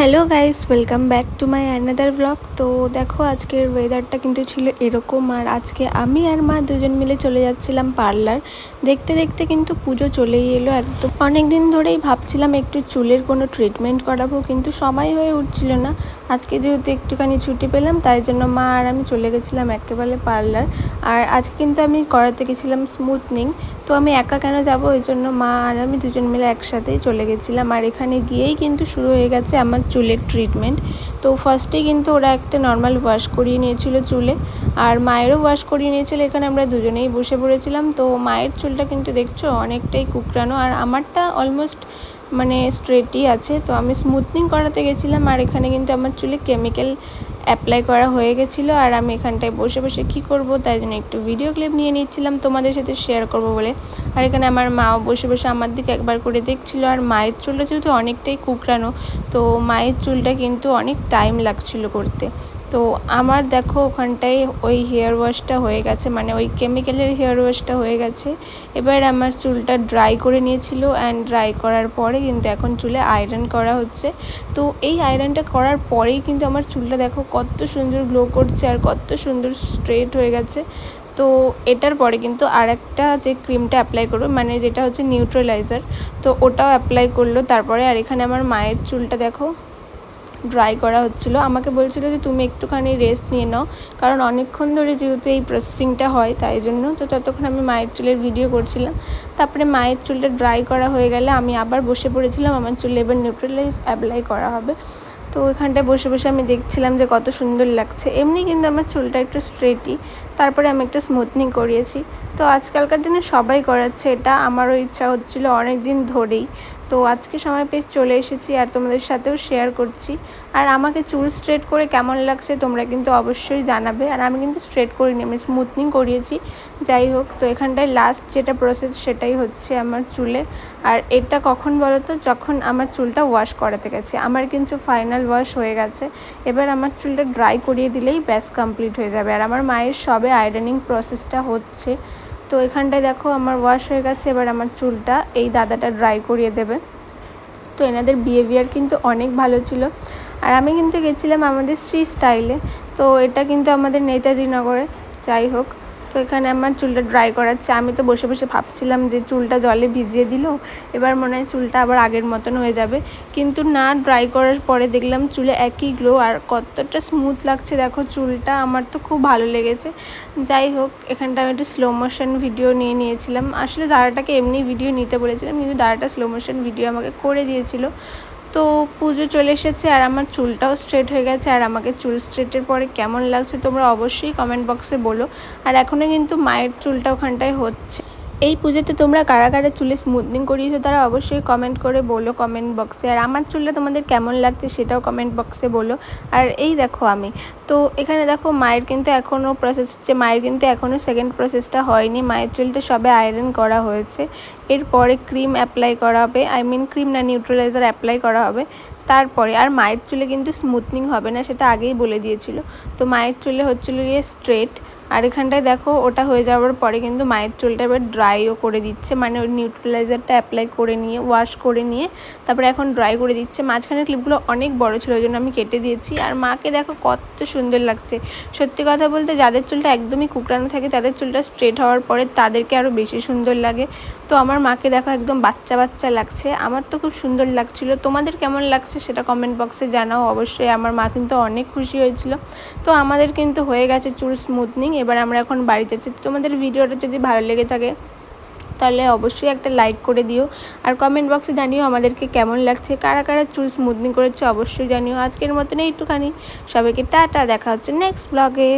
Hello guys welcome back to my another vlog তো দেখো, আজকের ওয়েদারটা কিন্তু ছিল এরকম। আর আজকে আমি আর মা দুজন মিলে চলে যাচ্ছিলাম পার্লার দেখতে দেখতে কিন্তু পুজো চলেই এলো একদম। অনেক দিন ধরেই ভাবছিলাম একটু চুলের কোনো ট্রিটমেন্ট করাবো, কিন্তু সময় হয়ে উঠছিল না। আজকে যেহেতু একটুখানি ছুটি পেলাম, তাই জন্য মা আর আমি চলে গেছিলাম একেবারে পার্লার আর আজকে কিন্তু আমি করাতে গেছিলাম স্মুথনিং তো আমি একা কেন যাব? ওই জন্য মা আর আমি দুজন মিলে একসাথেই চলে গেছিলাম। আর এখানে গিয়েই কিন্তু শুরু হয়ে গেছে আমার চুলের ট্রিটমেন্ট তো ফার্স্টে কিন্তু ওরা একটা নর্মাল ওয়াশ করিয়ে নিয়েছিল চুলে, আর মায়েরও ওয়াশ করিয়ে নিয়েছিল, এখানে আমরা দুজনেই বসে পড়েছিলাম। তো মায়ের চুলটা কিন্তু দেখছ অনেকটাই কুকরানো আর আমারটা অলমোস্ট মানে স্ট্রেটই আছে। তো আমি স্মুথনিং করাতে গেছিলাম, আর এখানে কিন্তু আমার চুলে কেমিক্যাল অ্যাপ্লাই করা হয়ে গেছিল আর আমি এখানটায় বসে বসে কী করব, তাই জন্য একটু ভিডিও ক্লিপ নিয়ে নিচ্ছিলাম তোমাদের সাথে শেয়ার করব বলে। আর এখানে আমার মাও বসে বসে আমার দিকে একবার করে দেখছিল আর মায়ের চুলটা যেহেতু অনেকটাই কুকরানো তো মায়ের চুলটা কিন্তু অনেক টাইম লাগছিল করতে। তো আমার দেখো ওখানটায় ওই হেয়ার ওয়াশটা হয়ে গেছে মানে ওই কেমিক্যালের হেয়ার ওয়াশটা হয়ে গেছে। এবার আমার চুলটা ড্রাই করে নিয়েছিল অ্যান্ড ড্রাই করার পরে কিন্তু এখন চুলে আয়রন করা হচ্ছে। তো এই আয়রনটা করার পরেই কিন্তু আমার চুলটা দেখো কত সুন্দর গ্লো করছে আর কত সুন্দর স্ট্রেট হয়ে গেছে। তো এটার পরে কিন্তু আর একটা যে ক্রিমটা অ্যাপ্লাই করব মানে যেটা হচ্ছে নিউট্রালাইজার তো ওটাও অ্যাপ্লাই করল। তারপরে আর এখানে আমার মায়ের চুলটা দেখো ড্রাই করা হচ্ছিল। আমাকে বলছিল যে, তুমি একটুখানি রেস্ট নিয়ে নাও। কারণ অনেকক্ষণ ধরে যেহেতু এই প্রসেসিংটা হয়, তাই জন্য তো ততক্ষণ আমি মায়ের চুলের ভিডিও করছিলাম। তারপরে মায়ের চুলটা ড্রাই করা হয়ে গেলে আমি আবার বসে পড়েছিলাম। আমার চুলে এবার নিউট্রালাইজ অ্যাপ্লাই করা হবে। তো ওইখানটায় বসে বসে আমি দেখছিলাম যে, কত সুন্দর লাগছে। এমনি কিন্তু আমার চুলটা একটু স্ট্রেটই তারপরে আমি একটা স্মুথনিং করিয়েছি। তো আজকালকার দিনে সবাই করাচ্ছে, এটা আমারও ইচ্ছা হচ্ছিল অনেক দিন ধরেই। তো আজকে সময় পেয়ে চলে এসেছি আর তোমাদের সাথেও শেয়ার করছি। আর আমাকে চুল স্ট্রেট করে কেমন লাগছে তোমরা কিন্তু অবশ্যই জানাবে। আর আমি কিন্তু স্ট্রেট করিনি, আমি স্মুথনিং করিয়েছি। যাই হোক, তো এখানটায় লাস্ট যেটা প্রসেস সেটাই হচ্ছে আমার চুলে। আর এটা কখন বলো তো যখন আমার চুলটা ওয়াশ করাতে গেছে। আমার কিন্তু ফাইনাল ওয়াশ হয়ে গেছে। এবার আমার চুলটা ড্রাই করিয়ে দিলেই ব্যাস কমপ্লিট হয়ে যাবে। আর আমার মায়ের সবে আয়রনিং প্রসেসটা হচ্ছে। তো এখানটায় দেখো আমার ওয়াশ হয়ে গেছে, এবার আমার চুলটা এই দাদাটা ড্রাই করিয়ে দেবে। তো এনাদের বিহেভিয়ার কিন্তু অনেক ভালো ছিল। আর আমি কিন্তু গেছিলাম আমাদের শ্রী স্টাইলে তো এটা কিন্তু আমাদের নেতাজি নগরে। যাই হোক তো এখানে আমার চুলটা ড্রাই করাচ্ছে। আমি তো বসে বসে ভাবছিলাম যে চুলটা জলে ভিজিয়ে দিল, এবার মনে হয় চুলটা আবার আগের মতন হয়ে যাবে। কিন্তু না ড্রাই করার পরে দেখলাম চুলে একই গ্লো আর কতটা স্মুথ লাগছে। দেখো চুলটা, আমার তো খুব ভালো লেগেছে। যাই হোক, এখানটা আমি একটু স্লো মোশন ভিডিও নিয়ে নিয়েছিলাম। আসলে দাঁড়াটাকে এমনি ভিডিও নিতে বলেছিলাম, কিন্তু দাঁড়াটা স্লো মোশন ভিডিও আমাকে করে দিয়েছিল। তো পুজো চলে এসেছে আর আমার চুলটাও স্ট্রেট হয়ে গেছে। আর আমাকে চুল স্ট্রেটের পরে কেমন লাগছে তোমরা অবশ্যই কমেন্ট বক্সে বলো। আর এখনও কিন্তু মায়ের চুলটা ওখানটায় হচ্ছে। এই পুজোতে তোমরা কারা কারা চুলে স্মুথনিং করিয়েছো তারা অবশ্যই কমেন্ট করে বলো কমেন্ট বক্সে আর আমার চুলটা তোমাদের কেমন লাগছে সেটাও কমেন্ট বক্সে বলো। আর এই দেখো আমি, তো এখানে দেখো মায়ের কিন্তু এখনও প্রসেস হচ্ছে, মায়ের কিন্তু এখনও সেকেন্ড প্রসেসটা হয়নি। মায়ের চুলটা সবে আয়রন করা হয়েছে। এরপরে ক্রিম অ্যাপ্লাই করা হবে আই মিন ক্রিম না নিউট্রালাইজার অ্যাপ্লাই করা হবে। তারপরে, আর মায়ের চুলে কিন্তু স্মুথনিং হবে না, সেটা আগেই বলে দিয়েছিল। তো মায়ের চুলে হচ্ছিল গিয়ে স্ট্রেট আর এখানটায় দেখো, ওটা হয়ে যাওয়ার পরে কিন্তু মায়ের চুলটা এবার ড্রাইও করে দিচ্ছে। মানে ওই নিউট্রিলাইজারটা অ্যাপ্লাই করে নিয়ে ওয়াশ করে নিয়ে তারপরে এখন ড্রাই করে দিচ্ছে। মাঝখানের ক্লিপগুলো অনেক বড় ছিল, ওই জন্য আমি কেটে দিয়েছি। আর মাকে দেখো কত সুন্দর লাগছে। সত্যি কথা বলতে যাদের চুলটা একদমই কুকড়ানো থাকে, তাদের চুলটা স্ট্রেট হওয়ার পরে তাদেরকে আরও বেশি সুন্দর লাগে। তো আমার মাকে দেখো একদম বাচ্চা বাচ্চা লাগছে। আমার তো খুব সুন্দর লাগছিল। তোমাদের কেমন লাগছে সেটা কমেন্ট বক্সে জানাও। অবশ্যই আমার মা কিন্তু অনেক খুশি হয়েছিল। তো আমাদের কিন্তু হয়ে গেছে চুল স্মুথনিং এবার আমরা এখন বাড়ি যাচ্ছি। তোমাদের ভিডিওটা যদি ভালো লেগে থাকে, তাহলে অবশ্যই একটা লাইক করে দিও। আর কমেন্ট বক্সে জানিও আমাদেরকে কেমন লাগছে, কারা কারা চুল স্মুথনিং করেছে অবশ্যই জানিও। আজকের মতন এইটুখানি। সবাইকে টাটা। দেখা হচ্ছে নেক্সট ব্লগে